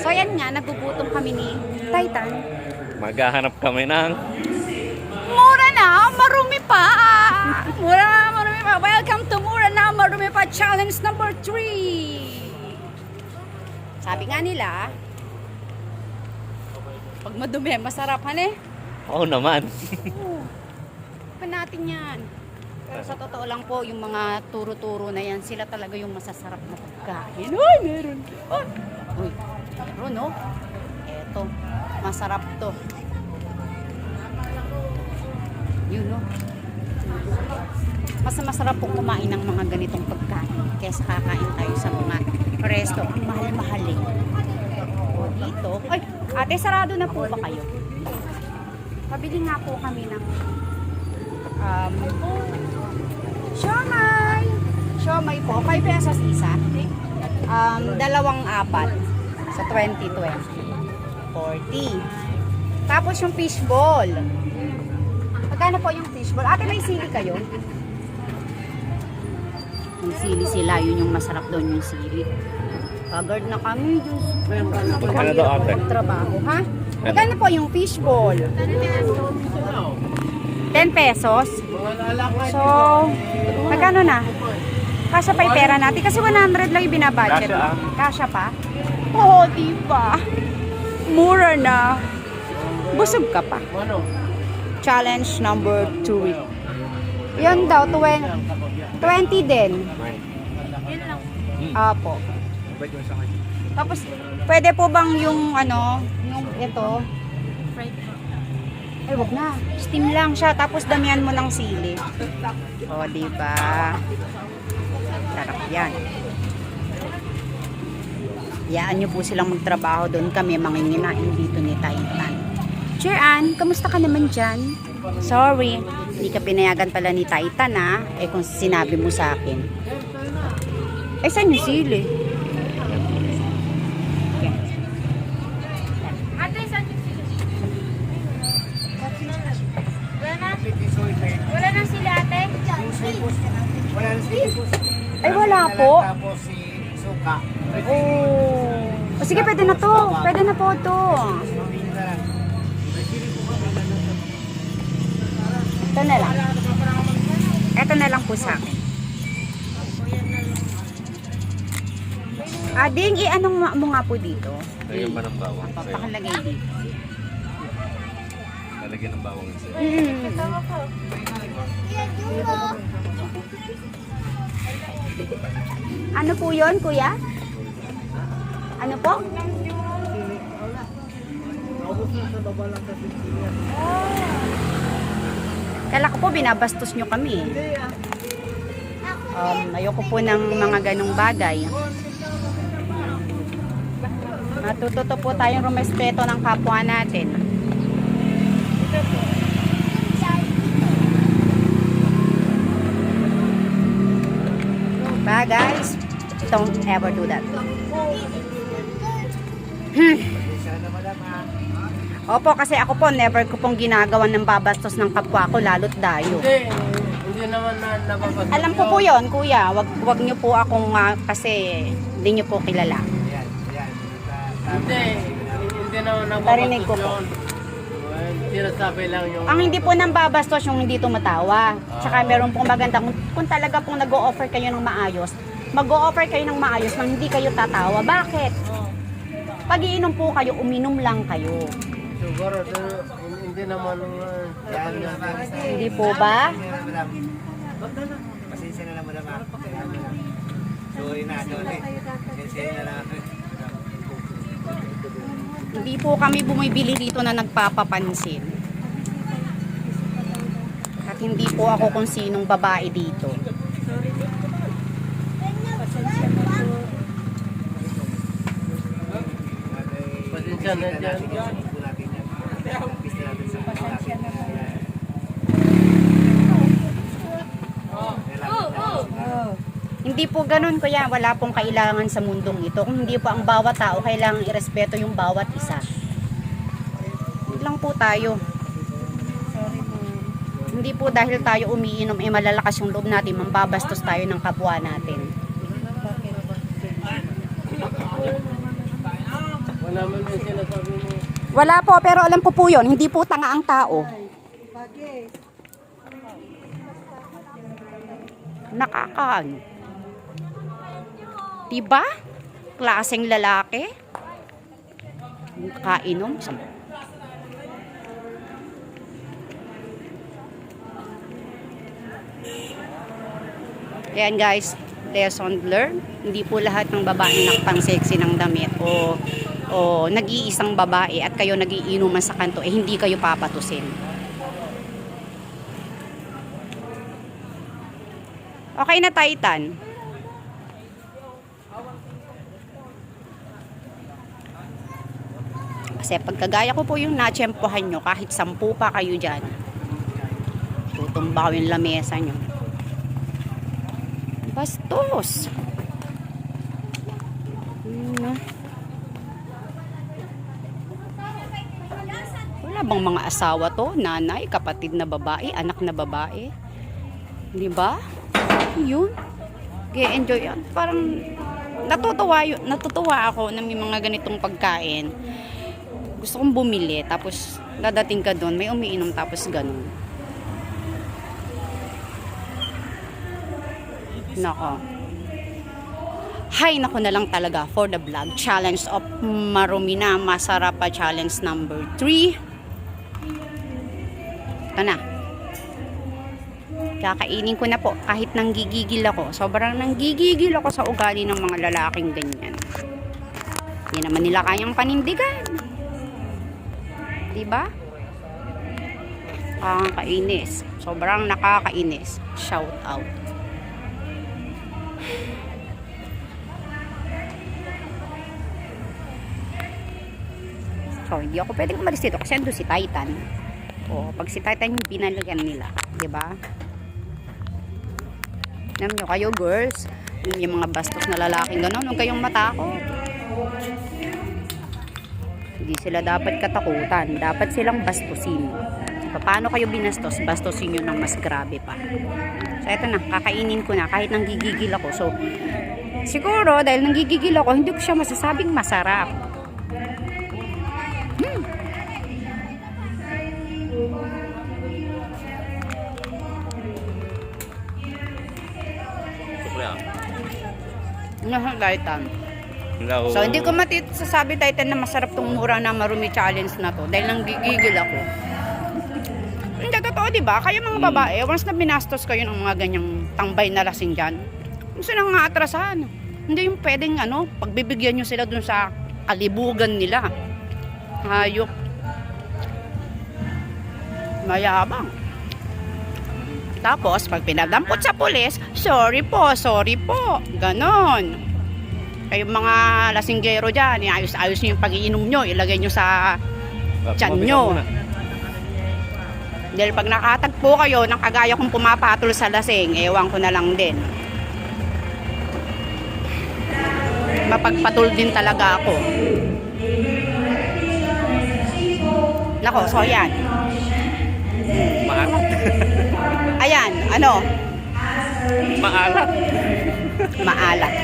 So ayan nga, nagugutom kami ni Titan. Maghahanap kami ng Mura na, marumi pa. Mura na, marumi pa. Welcome to Mura na, marumi pa challenge number 3. Sabi nga nila, pag madumi, masarap, hane? Oo naman. Pa natin yan. Pero sa totoo lang po, yung mga turo-turo na yan, sila talaga yung masasarap na pagkain. Uy, meron. Uy, Uy meron, no? Eto, masarap to. Yun, no? Mas masarap po kumain ng mga ganitong pagkain kaysa kakain tayo sa mga resto. Ang mahal-mahal eh. O dito. Ay, ate, sarado na po ba kayo? Pabili nga po kami ng um, siomay. Siomay po, 5 pesos isa. Um, dalawang apat sa 2020. 40. Tapos yung fishball. Magkano po yung fishball? Ate, may sili kayo? Yung sili sila, yun yung masarap doon yung sili. Pagard na kami, Diyos. Magkano daw, ate? Magtrabaho, ha? Magkano po yung fishball? 10 pesos? So, magkano na? Kasya pa yung pera natin? Kasi 100 lang yung binabudget. Kasya, ah. Kasya pa? Oo, di ba? Mura na. Busog ka pa. Challenge number 2. Yan daw, 20, 20 din. Apo. Tapos, pwede po bang yung ano, yung ito? Ay, wag na. Steam lang siya. Tapos damihan mo ng sili. O, di ba? Sarap yan. Yaan niyo po silang magtrabaho doon. Kami manginginain dito ni Titan. Sure, Ann, kamusta ka naman dyan? Sorry, hindi ka pinayagan pala ni Titan ha. Eh kung sinabi mo sa akin. Eh, saan yung sili? Ate, saan yung sila? Wala na? Wala na sila, ate? Wala na si Ay, wala po. Tapos si Suka. Oh. Sige, pwede na to. Pwede na po to. Ito na lang. Ito na lang po sa akin. Ading, i-anong ma- mo nga po dito? Lagyan ba ng bawang? Papakalagay dito. Lalagyan ng bawang sa'yo. Mm. Ano po yon kuya? Ano po? Kala ko po binabastos nyo kami. Um, ayoko po ng mga ganong bagay. Natututo po tayong rumespeto ng kapwa natin. Ba guys, don't ever do that. Opo, kasi ako po, never ko pong ginagawa ng babastos ng kapwa ko, lalo't dayo. Hindi, hindi naman na nababasa. Alam ko po yon kuya. Wag, wag niyo po akong, ah, kasi hindi niyo po kilala. Ayan, ayan. Hindi, hindi naman Narinig ko po. yun. Well, Sinasabi lang yung... Ang hindi po nang babastos yung hindi tumatawa. Tsaka meron pong maganda, kung, kung talaga pong nag-o-offer kayo ng maayos, mag-o-offer kayo ng maayos nang hindi kayo tatawa. Bakit? Pag iinom po kayo, uminom lang kayo. Siguro, hindi naman... Uh. Hindi po ba? Pasensya na lang madam ha. Sorry na, sorry. Pasensya na lang. Hindi po kami bumibili dito na nagpapapansin. At hindi po ako kung sinong babae dito. Pasensya na dyan. Hindi po ganun kuya, wala pong kailangan sa mundong ito. Kung hindi po ang bawat tao, kailangan irespeto yung bawat isa. Lang po tayo. Hindi po dahil tayo umiinom, eh malalakas yung loob natin, mambabastos tayo ng kapwa natin. Wala man yung sinasabi mo. Wala po, pero alam ko po yun. Hindi po tanga ang tao. Nakakaan. Diba? Klaseng lalaki. Kainom. Sam- Ayan guys, lesson learned. Hindi po lahat ng babae nakpang sexy ng damit o o nag-iisang babae at kayo nagiinuman sa kanto eh hindi kayo papatusin. Okay na Titan. Kasi pagkagaya ko po yung natsyempohan nyo, kahit sampu pa kayo dyan, tutumba ko yung lamesa nyo. Bastos! Hmm. Wala bang mga asawa to? Nanay, kapatid na babae, anak na babae? Di ba? Yun. Kaya enjoy yan. Parang natutuwa, natutuwa ako na may mga ganitong pagkain. Gusto kong bumili, tapos dadating ka doon, may umiinom, tapos ganun. Nako. Hay, nako na lang talaga for the vlog. Challenge of Marumina Masarap pa challenge number 3. Ito na. Kakainin ko na po kahit nanggigigil ako. Sobrang nanggigigil ako sa ugali ng mga lalaking ganyan. Hindi naman nila kayang panindigan. Diba? Nakakainis. Sobrang nakakainis. Shout out. So, hindi ako pwedeng umalis dito kasi ando si Titan. O, pag si Titan yung pinalagyan nila, di ba? Alam nyo kayo, girls, yung mga bastos na lalaking gano'n, huwag kayong matakot. Hindi sila dapat katakutan. Dapat silang bastusin. So, paano kayo binastos? Bastusin nyo ng mas grabe pa. So, eto na. Kakainin ko na. Kahit nanggigigil ako. So, siguro, dahil nanggigigil ako, hindi ko siya masasabing masarap. Nasa Titan. Hello. So, hindi ko matisasabi Titan na masarap tong mura na marumi challenge na to. Dahil nanggigigil ako. Hindi, totoo, di ba? Kayo mga babae, once na binastos kayo ng mga ganyang tambay na lasing dyan, gusto nang atrasahan. Hindi yung pwedeng, ano, pagbibigyan nyo sila dun sa kalibugan nila. Hayop. Mayabang. Tapos, pag pinadampot sa pulis, sorry po, sorry po. Ganon. Kayong mga lasinggero dyan, ayos-ayos nyo yung pag-iinom nyo, ilagay nyo sa tiyan nyo. Dahil pag nakatagpo kayo ng kagaya kong pumapatol sa lasing, ewan ko na lang din. Mapagpatol din talaga ako. Nako, so yan. Maalat. Ayan, ano? Maalat. Maalat.